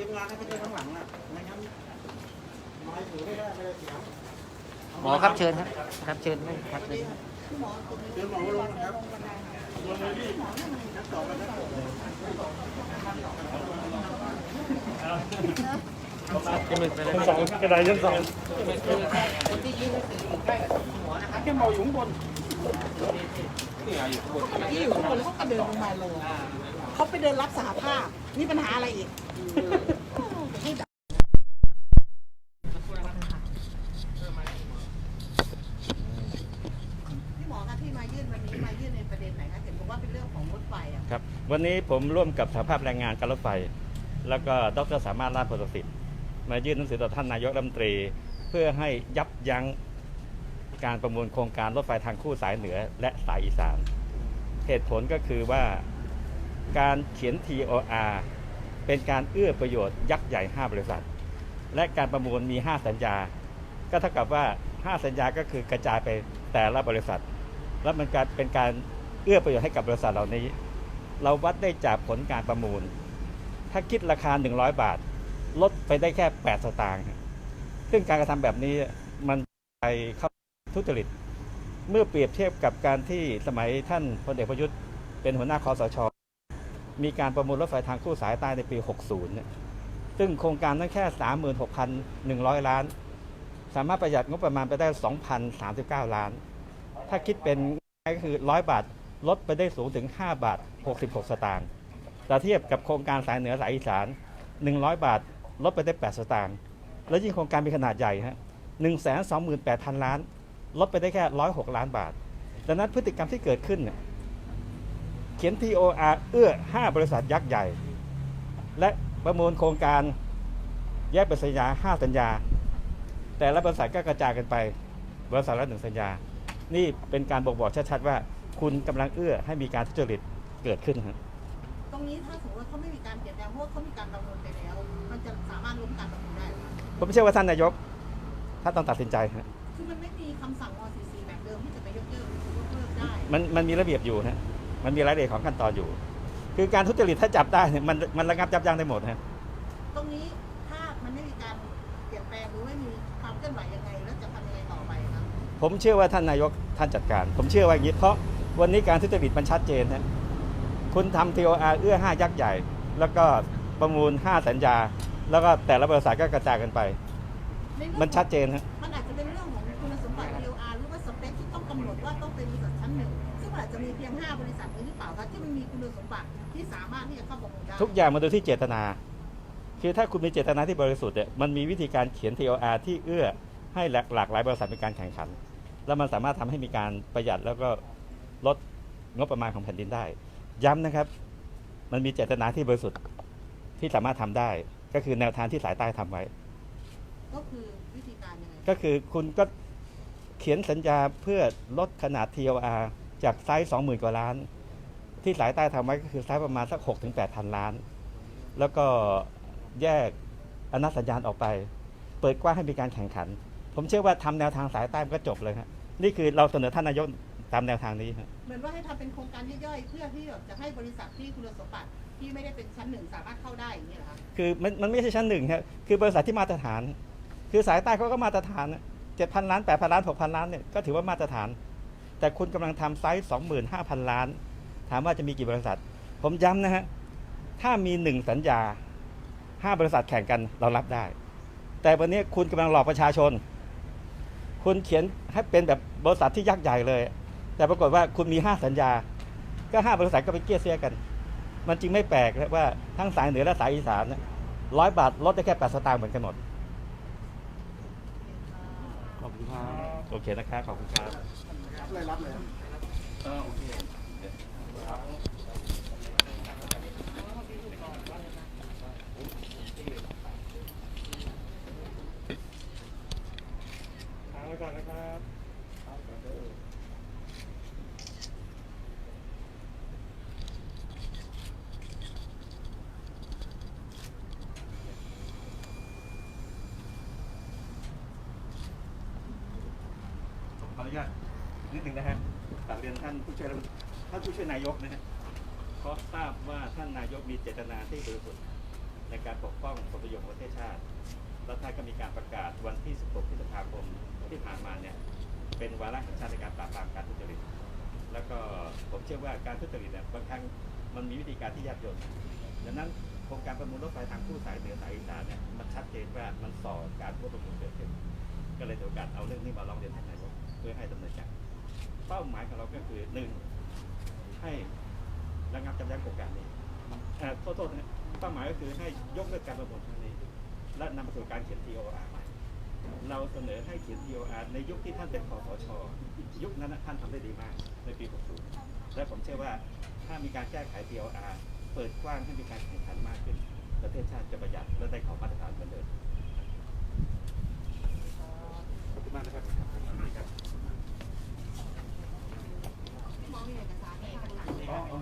ทีมงานให้ไปเดินข้างหลังนะไม่งั้นไม้ถือไม่ได้ไม่ได้เสียงหมอครับเชิญครับครับเชิญครับเชิญครับเดินหมอลงนะครับลงเลยพี่นักต่อไปนักต่อเลยชั้นสองกระไดชั้นสองแค่เมาอยู่ข้างบนที่อยู่ข้างบนแล้วเขาก็เดินลงมาเลย เขาไปเดินรับสหภาพ นี่ปัญหาอะไรอีกพี่หมอคะที่มายื่นวันนี้มายื่นในประเด็นไหนคะเห็นบอกว่าเป็นเรื่องของรถไฟอะครับ วันนี้ผมร่วมกับสหภาพแรงงานการรถไฟ แล้วก็ดรสามารถราชผลสิทธิ์มายื่นหนังสือต่อท่านนายกรัฐมนตรี เพื่อให้ยับยั้งการประมูลโครงการรถไฟทางคู่สายเหนือและสายอีสาน เหตุผลก็คือว่า การเขียน TOR เป็นการเอื้อประโยชน์ยักษ์ใหญ่ 5 บริษัท และการประมูลมี 5 สัญญา ก็เท่ากับว่า 5 สัญญาก็คือกระจายไปแต่ละบริษัท แล้วมันการเป็นการเอื้อประโยชน์ให้กับบริษัทเหล่านี้ เราวัดได้จากผลการประมูล ถ้าคิดราคา 100 บาท ลดไปได้แค่ 8 สตางค์ซึ่งการกระทำแบบนี้มันไปเข้าทุจริต เมื่อเปรียบเทียบกับการที่สมัยท่านพลเอกประยุทธ์เป็นหัวหน้าคอสช มีการประมูลรถไฟทางคู่สายใต้ในปี 60 ซึ่งโครงการนั้นแค่ 36,100 ล้าน สามารถประหยัดงบประมาณไปได้ 2,039 ล้าน ถ้าคิดเป็นง่ายๆก็คือ 100 บาทลดไปได้สูงถึง 5 บาท 66 สตางค์แต่เทียบกับโครงการสายเหนือสายอีสาน 100 บาทลดไปได้ 8 สตางค์ แล้วยิ่งโครงการมีขนาดใหญ่ฮะ128,000 ล้าน ลดไปได้แค่ 106 ล้านบาท ดังนั้นพฤติกรรมที่เกิดขึ้นเนี่ย ขียน TOR เอื้อ 5 บริษัทยักษ์ใหญ่ และประมูลโครงการแยกเป็นสัญญา 5 สัญญา แต่ละบริษัทก็กระจายกันไป บริษัทละหนึ่งสัญญา นี่เป็นการบอกบอกชัดๆว่า คุณกำลังเอื้อให้มีการทุจริตเกิดขึ้นครับตรงนี้ถ้าสมมติว่าเขาไม่มีการเปลี่ยนแปลงเพราะว่าเขามีการประมูลไปแล้ว มันจะสามารถล้มการประมูลได้ไหมผมเชื่อว่าท่านนายกท่านต้องตัดสินใจฮะคือมันไม่มีคำสั่งม .44 แบบเดิมที่จะไปยกเลิกยกเลิกได้มันมันมีระเบียบอยู่ฮะ มันมีรายละเอียดของขั้นตอนอยู่ คือการทุจริตถ้าจับได้เนี่ยมันมันระงับยับยั้งได้หมดฮะตรงนี้ถ้ามันไม่มีการเปลี่ยนแปลงหรือไม่มีความเคลื่อนไหวยังไงแล้วจะทำยังไงต่อไปครับผมเชื่อว่าท่านนายกท่านจัดการ ผมเชื่อว่าอย่างนี้เพราะวันนี้การทุจริตมันชัดเจนฮะคุณทำ TOR เอื้อห้ายักษ์ใหญ่ แล้วก็ประมูล 5 สัญญา แล้วก็แต่ละบริษัทก็กระจายกันไปในเรื่องมันชัดเจนฮะ มันอาจจะมีเพียง5บริษัทนี้หรือเปล่าคะที่มันมีคุณสมบัติที่สามารถที่จะเข้าประมูลได้ทุกอย่างมาดูที่เจตนา คือถ้าคุณมีเจตนาที่บริสุทธิ์เนี่ยมันมีวิธีการเขียน TOR ที่เอื้อให้หลากหลากหลายบริษัทมีการแข่งขัน แล้วมันสามารถทำให้มีการประหยัดแล้วก็ลดงบประมาณของแผ่นดินได้ ย้ำนะครับ มันมีเจตนาที่บริสุทธิ์ที่สามารถทำได้ ก็คือแนวทางที่สายใต้ทำไว้ ก็คือวิธีการยังไงก็คือคุณก็เขียนสัญญาเพื่อลดขนาด TOR จากไซส์20,000 กว่าล้าน ที่สายใต้ทำไว้ก็คือไซส์ประมาณสัก6ถึง8,000 ล้าน แล้วก็แยกอนัตสัญญาณออกไป เปิดกว้างให้มีการแข่งขัน ผมเชื่อว่าทำแนวทางสายใต้มันก็จบเลยครับนี่คือเราเสนอท่านนายกตามแนวทางนี้ครับเหมือนว่าให้ทำเป็นโครงการย่อยๆเพื่อที่แบบจะให้บริษัทที่คุณสมบัติที่ไม่ได้เป็นชั้นหนึ่งสามารถเข้าได้อย่างนี้เหรอคะคือมันมันไม่ใช่ชั้นหนึ่งครับคือบริษัทที่มาตรฐาน คือสายใต้เขาก็มาตรฐานเจ็ดพันล้านแปดพันล้านหกพันล้านเนี่ยก็ถือว่ามาตรฐาน แต่คุณกำลังทำไซส์สองหมื่นห้าพันล้าน ถามว่าจะมีกี่บริษัท ผมย้ำนะฮะ ถ้ามีหนึ่งสัญญาห้าบริษัทแข่งกันเรารับได้ แต่วันนี้คุณกำลังหลอกประชาชน คุณเขียนให้เป็นแบบบริษัทที่ยักษ์ใหญ่เลย แต่ปรากฏว่าคุณมีห้าสัญญา ก็ห้าบริษัทก็ไปเกลี้ยเสียกัน มันจึงไม่แปลกว่าทั้งสายเหนือและสายอีสานร้อยบาทลดได้แค่แปดสตางค์เหมือนกันหมด ขอบคุณครับโอเคนะครับขอบคุณครับรับเลยรับเลยทางไว้ก่อนนะครับ ข ออนุญาตนิดหนึ่งนะฮะกลับเรียนท่านผู้ช่วยรัฐมนตรีท่านผู้ช่วยนายกนะฮะเพราะทราบว่าท่านนายกมีเจตนาที่บริสุทธิ์ในการปกป้องผลประโยชน์ของประเทศชาติแล้วท่านก็มีการประกาศวันที่ 16 พฤษภาคมที่ผ่านมาเนี่ยเป็นวาระแห่งชาติในการปราบปรามการทุจริต แล้วก็ผมเชื่อว่าการทุจริตเนี่ยบางครั้งมันมีวิธีการที่ยากจนดังนั้นโครงการประมูลรถไฟทางคู่สายเหนือสายอีสานเนี่ยมันชัดเจนว่ามันส่อการร่วมประมูลเกิดขึ้นก็เลยถือโอกาสเอาเรื่องนี้มาร้องเรียนท่านนาย เพื่อให้ดำเนินการเป้าหมายของเราก็คือหนึ่งให้ระงับจำยั้งโครงการนี้เอ่โทษโทษนะเป้าหมายก็คือให้ยกเลิกการประมูลครั้งนี้ และนำไปสู่การเขียน TOR ใหม่เราเสนอให้เขียน TOR ในยุคที่ท่านเป็นคอสช ยุคนั้นท่านทำได้ดีมากในปี 60 และผมเชื่อว่าถ้ามีการแก้ไข TOR เปิดกว้างให้มีการแข่งขันมากขึ้น ประเทศชาติจะประหยัดและได้ของมาตรฐานเหมือนเดิมขอบคุณมากนะครับ มองมีเอกสารไหมคะ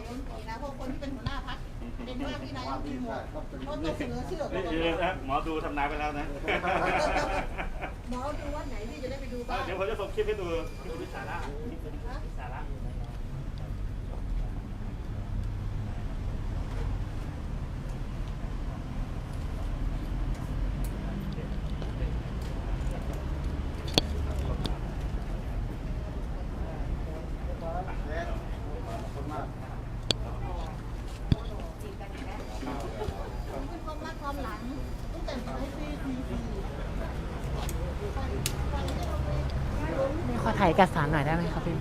าที่นายกตีนะเพราะคนที่เป็นหัวหน้าพักเป็นว่าที่นายกตีหมดเขาต้องเสนอชื่อนี่เดี๋ยวนะหมอดูทำนายไปแล้วนะหมอดูว่าไหนที่จะได้ไปดูบ้างเดี๋ยวผมจะส่งคลิปให้ดูดูสาระสาระ เป็นความรักความหลังตั้งแต่สมัยปีสี่สี่ ขอ ถ่ายเอกสารหน่อยได้ไหมครับพี่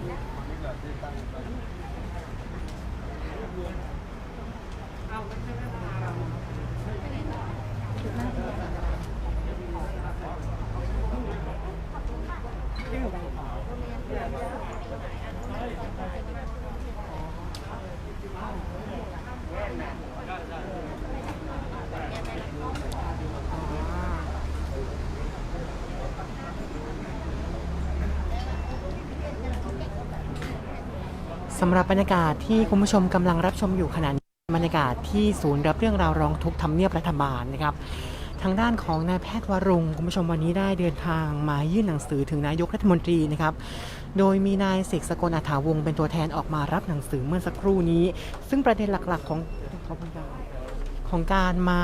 สำหรับบรรยากาศที่คุณผู้ชมกำลังรับชมอยู่ขณะนี้บรรยากาศที่ศูนย์รับเรื่องราวร้องทุกข์ทำเนียบรัฐบาลนะครับ ทางด้านของนายแพทย์วรงค์คุณผู้ชมวันนี้ได้เดินทางมายื่นหนังสือถึงนายกรัฐมนตรีนะครับ โดยมีนายเสกสกลอัฐาวงเป็นตัวแทนออกมารับหนังสือเมื่อสักครู่นี้ ซึ่งประเด็นหลักๆของของการมา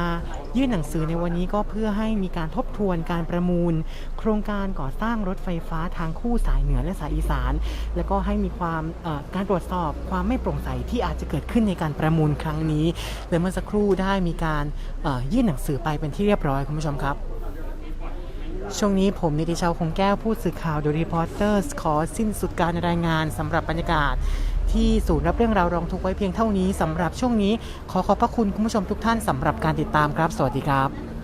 ยื่นหนังสือในวันนี้ก็เพื่อให้มีการทบทวนการประมูล โครงการก่อสร้างรถไฟฟ้าทางคู่สายเหนือและสายอีสาน แล้วก็ให้มีความการตรวจสอบความไม่โปร่งใสที่อาจจะเกิดขึ้นในการประมูลครั้งนี้และเมื่อสักครู่ได้มีการยื่นหนังสือไปเป็นที่เรียบร้อยคุณผู้ชมครับช่วงนี้ผมนิติชาวคงแก้วผู้สื่อข่าวดูรีพอร์เตอร์ขอสิ้นสุดการรายงานสำหรับบรรยากาศ ที่ศูนย์รับเรื่องราวร้องทุกข์ไว้เพียงเท่านี้สำหรับช่วงนี้ ขอขอบพระคุณคุณผู้ชมทุกท่านสำหรับการติดตามครับ สวัสดีครับ